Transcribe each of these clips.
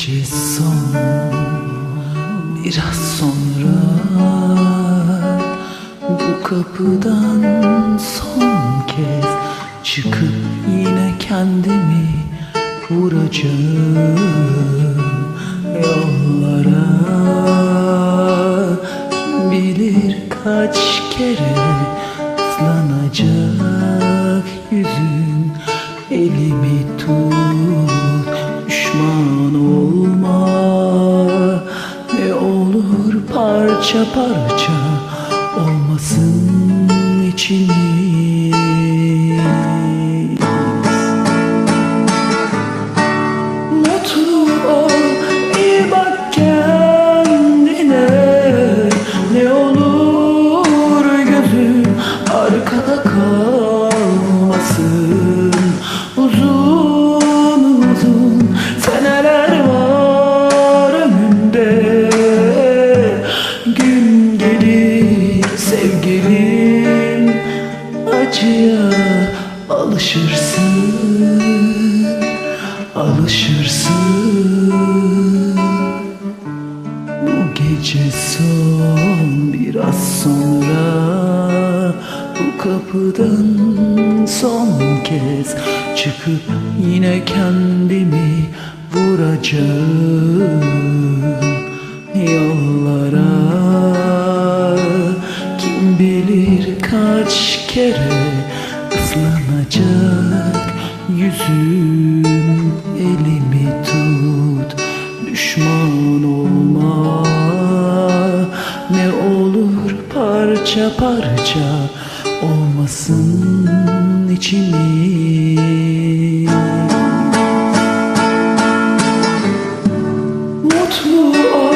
gece son Biraz sonra Bu kapıdan son kez Çıkıp yine kendimi Vuracağım. Yollara Kim bilir kaç kere ıslanacak yüzün. Elimi tut düşman parça parça olmasın içimiz acıya alışırsın alışırsın. Bu gece son biraz sonra Bu kapıdan son kez Çıkıp yine kendimi vuracağım. Yollara Kim bilir kaç kere ıslanacak yüzüm elimi tut düşman olma. Ne olur parça parça olmasın içimiz Mutlu ol,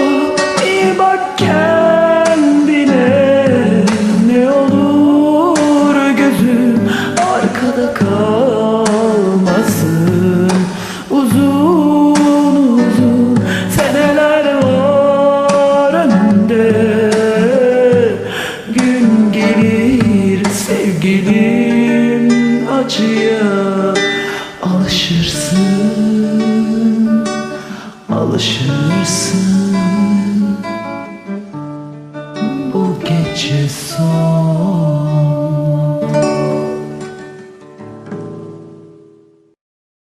gelir sevgilim acıya alışırsın alışırsın